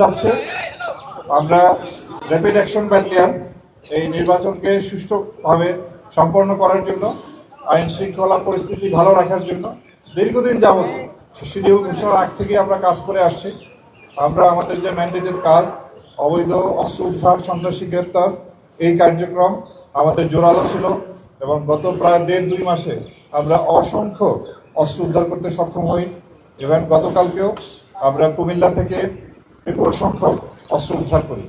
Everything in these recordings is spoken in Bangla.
যাচ্ছে। আমরা র্যাপিড অ্যাকশন ব্যাটালিয়ন এই নির্বাচনকে সুষ্ঠুভাবে সম্পন্ন করার জন্য, আইন শৃঙ্খলা পরিস্থিতি ভালো রাখার জন্য, দীর্ঘদিন যাবত শিডিউল ঘোষণার আগ থেকে আমরা কাজ করে আসছি। আমরা আমাদের যে ম্যান্ডেটের কাজ, অবৈধ অস্ত্র উদ্ধার, সন্ত্রাসী গ্রেপ্তার, এই কার্যক্রম আমাদের জোরালো ছিল এবং গত প্রায় দেড় দুই মাসে আমরা অসংখ্য অস্ত্র উদ্ধার করতে সক্ষম হই। এবং গতকালকেও আমরা কুমিল্লা থেকে বিপুল সংখ্যক অস্ত্র উদ্ধার করি।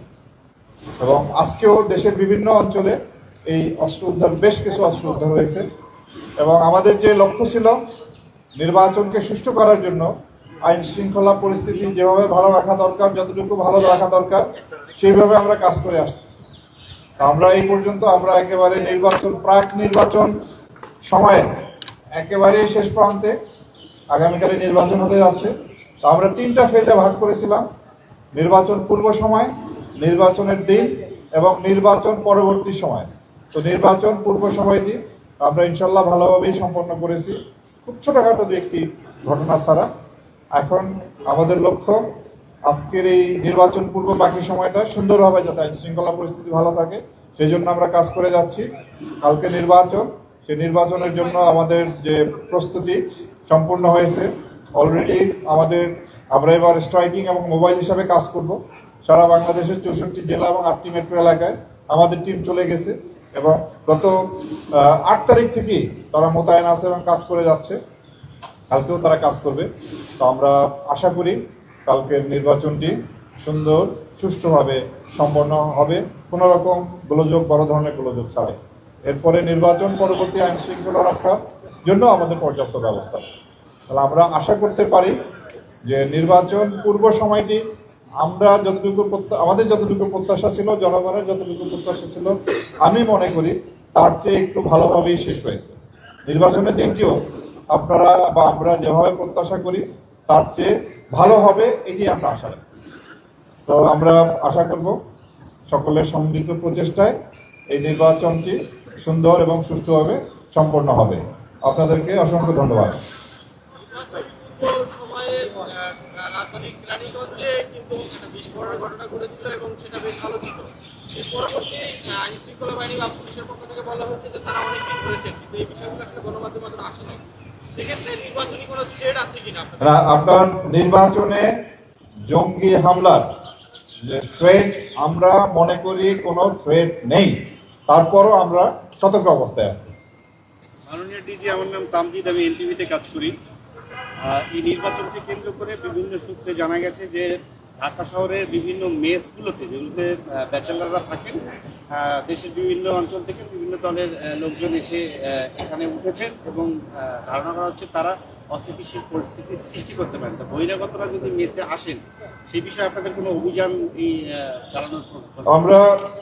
এবং আজকেও দেশের বিভিন্ন অঞ্চলে এই অস্ত্র উদ্ধার, বেশ কিছু অস্ত্র উদ্ধার হয়েছে। এবং আমাদের যে লক্ষ্য ছিল নির্বাচনকে সুষ্ঠু করার জন্য আইন শৃঙ্খলা পরিস্থিতি যেভাবে ভালো রাখা দরকার, যতটুকু ভালো রাখা দরকার, সেইভাবে আমরা কাজ করে আসছি। আমরা এই পর্যন্ত আমরা একেবারে নির্বাচন, প্রাক নির্বাচন সময়ে একেবারে শেষ প্রান্তে আগামীকালে নির্বাচন হতে যাচ্ছে। তো আমরা তিনটা ফেজে ভাগ করেছিলাম। নির্বাচন পূর্ব সময়, নির্বাচনের দিন এবং নির্বাচন পরবর্তী সময়। তো নির্বাচন পূর্ব সময়টি আমরা ইনশাল্লাহ ভালোভাবেই সম্পন্ন করেছি। খুব ছোটখাটো দু একটি ঘটনা ছাড়া। এখন আমাদের লক্ষ্য আজকের এই নির্বাচন পূর্ব বাকি সময়টা সুন্দরভাবে যাতে আইন শৃঙ্খলা পরিস্থিতি ভালো থাকে সেই জন্য আমরা কাজ করে যাচ্ছি। কালকে নির্বাচন সেই নির্বাচনের জন্য আমাদের যে প্রস্তুতি সম্পূর্ণ হয়েছে। অলরেডি আমাদের আমরা এবার স্ট্রাইকিং এবং মোবাইল হিসাবে কাজ করব। সারা বাংলাদেশের চৌষট্টি জেলা এবং আটটি মেট্রো এলাকায় আমাদের টিম চলে গেছে এবং গত আট তারিখ থেকেই তারা মোতায়েন আছে এবং কাজ করে যাচ্ছে। কালকেও তারা কাজ করবে। তো আমরা আশা করি কালকের নির্বাচনটি সুন্দর, সুষ্ঠুভাবে সম্পন্ন হবে। কোনো রকম গোলযোগ, বড় ধরনের গোলযোগ ছাড়াই। এরপরে নির্বাচন পরবর্তী আইন শৃঙ্খলা রক্ষার জন্য আমাদের পর্যাপ্ত ব্যবস্থা। তাহলে আমরা আশা করতে পারি যে নির্বাচন পূর্ব সময়টি আমরা যতটুকু আমাদের যতটুকু প্রত্যাশা ছিল, জনগণের যতটুকু প্রত্যাশা ছিল, আমি মনে করি তার চেয়ে একটু ভালোভাবেই শেষ হয়েছে। নির্বাচনের দিনটিও আপনারা বা আমরা যেভাবে প্রত্যাশা করি, তার চেয়ে ভালো হবে এটি আমরা আশা তো আমরা আশা করব সকলের সম্মিলিত প্রচেষ্টায় এই নির্বাচনটি সুন্দর এবং সুষ্ঠুভাবে সম্পন্ন হবে। আপনাদেরকে অসংখ্য ধন্যবাদ। সময়ে রাজধানীর রানীগঞ্জে কিন্তু একটা বিস্ফোরণের ঘটনা ঘটেছিল এবং সেটা বেশ আলোচিত এর পরবর্তী আইন শৃঙ্খলা বাহিনী বা পুলিশের পক্ষ থেকে বলা হচ্ছে যে তারা অনেক দিন করেছেন কিন্তু এই বিষয়গুলো আসলে গণমাধ্যমে এখনও আসে নাই। সেক্ষেত্রে নির্বাচনী কোনো থ্রেড আছে কিনা আপনার নির্বাচনে জঙ্গি হামলার যে থ্রেড আমরা মনে করি কোনো থ্রেড নেই। তারপরও আমরা সতর্ক অবস্থায় আছি। মাননীয় ডিজি আমার নাম তামজিদ আমি এনটিভিতে কাজ করি। এই নির্বাচনকে কেন্দ্র করে বিভিন্ন সূত্রে জানা গেছে যে ঢাকা শহরের বিভিন্ন মেসগুলোতে, যেগুলোতে ব্যাচেলাররা থাকেন দেশের বিভিন্ন অঞ্চল থেকে বিভিন্ন দলের লোকজন এসে এখানে উঠেছেন এবং ধারণা করা হচ্ছে তারা অস্থিতিশীল পরিস্থিতি সৃষ্টি করতে পারেন। তা বহিরাগতরা যদি মেসে আসেন, সেই বিষয়ে আপনাদের কোনো অভিযান এই চালানোর আমরা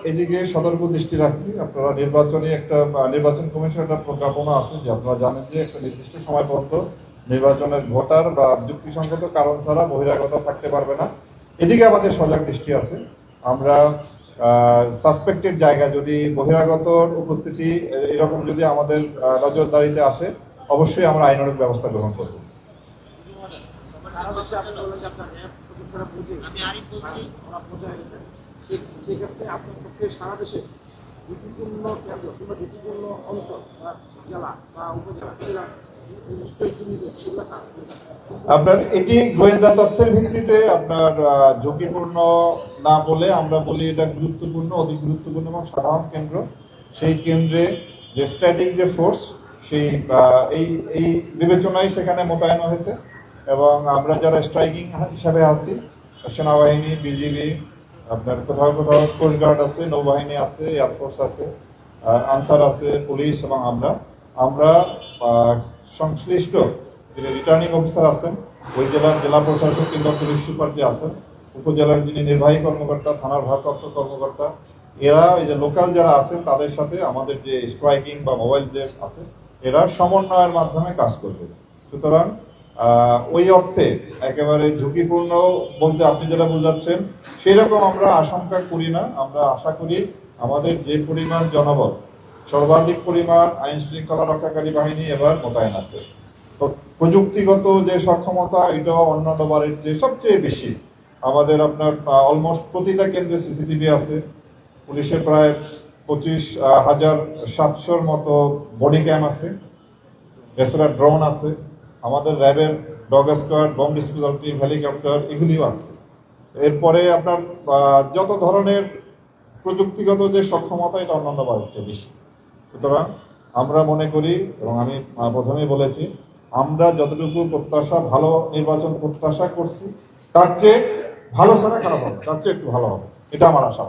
এদিকে সতর্ক দৃষ্টি রাখছি। আপনারা নির্বাচনে একটা, নির্বাচন কমিশন একটা প্রজ্ঞাপনা আছে যে আপনারা জানেন যে একটা নির্দিষ্ট সময় পর্যন্ত নির্বাচনের ভোটার বা যুক্তিসঙ্গত কারণ ছাড়া বহিরাগত থাকতে পারবে না। এদিকে আমাদের সজাগ দৃষ্টি আছে। আমরা সাসপেক্টেড জায়গা যদি বহিরাগত উপস্থিতি এরকম যদি আমাদের নজরদারিতে আসে অবশ্যই আমরা আইনানুগ ব্যবস্থা গ্রহণ করব। ঝুঁকিপূর্ণ কেন্দ্র কিংবা ঝুঁকিপূর্ণ অঞ্চল জেলা বা উপজেলা আপনার এটি গোয়েন্দা তথ্যের ভিত্তিতে আপনার ঝুঁকিপূর্ণ না বলে আমরা বলি এটা গুরুত্বপূর্ণ, অতি গুরুত্বপূর্ণ এবং সাধারণ কেন্দ্র। সেই কেন্দ্রে যে স্ট্যাটিক যে ফোর্স সেই এই এই বিবেচনায় সেখানে মোতায়েন হয়েছে এবং আমরা যারা স্ট্রাইকিং হিসাবে আছি, সেনাবাহিনী, বিজিবি, আপনার কোথাও কোথাও কোস্টগার্ড আছে, নৌবাহিনী আছে এয়ারফোর্স আছে আনসার আছে, পুলিশ এবং আমরা। আমরা সংশ্লিষ্ট যিনি রিটার্নিং অফিসার আছেন, ওই জেলার জেলা প্রশাসক কিংবা পুলিশ সুপার যে আছেন, উপজেলার যিনি নির্বাহী কর্মকর্তা, থানার ভারপ্রাপ্ত কর্মকর্তা, এরা ওই যে লোকাল যারা আছেন, তাদের সাথে আমাদের যে স্ট্রাইকিং বা মোবাইল যে আছে, এরা সমন্বয়ের মাধ্যমে কাজ করবে। সুতরাং ওই অর্থে একেবারে ঝুঁকিপূর্ণ বলতে আপনি যেটা বোঝাচ্ছেন সেই রকম আমরা আশঙ্কা করি না। আমরা আশা করি আমাদের যে পরিমাণ জনবল সর্বাধিক পরিমাণ আইন শৃঙ্খলা রক্ষাকারী বাহিনী এবার মোতায়েন আছে। তো প্রযুক্তিগত যে সক্ষমতা, এটা অন্যান্য বারের যে সবচেয়ে বেশি। আমাদের আপনার অলমোস্ট প্রতিটা কেন্দ্রে সিসিটিভি আছে। পুলিশের প্রায় পঁচিশ হাজার সাতশোর মতো বডি ক্যাম আছে। এছাড়া ড্রোন আছে। আমাদের র্যাবের dog squad, bomb disposal team, helicopter এগুলিও আছে। এরপরে আপনার যত ধরনের প্রযুক্তিগত যে সক্ষমতা, এটা অন্যান্য বাড়িতে বেশি। সুতরাং আমরা মনে করি, এবং আমি প্রথমেই বলেছি, আমরা যতটুকু প্রত্যাশা, ভালো নির্বাচন প্রত্যাশা করছি, তার চেয়ে ভালো ছাড়া খারাপ হবে, তার চেয়ে একটু ভালো হবে। এটা আমার আশা।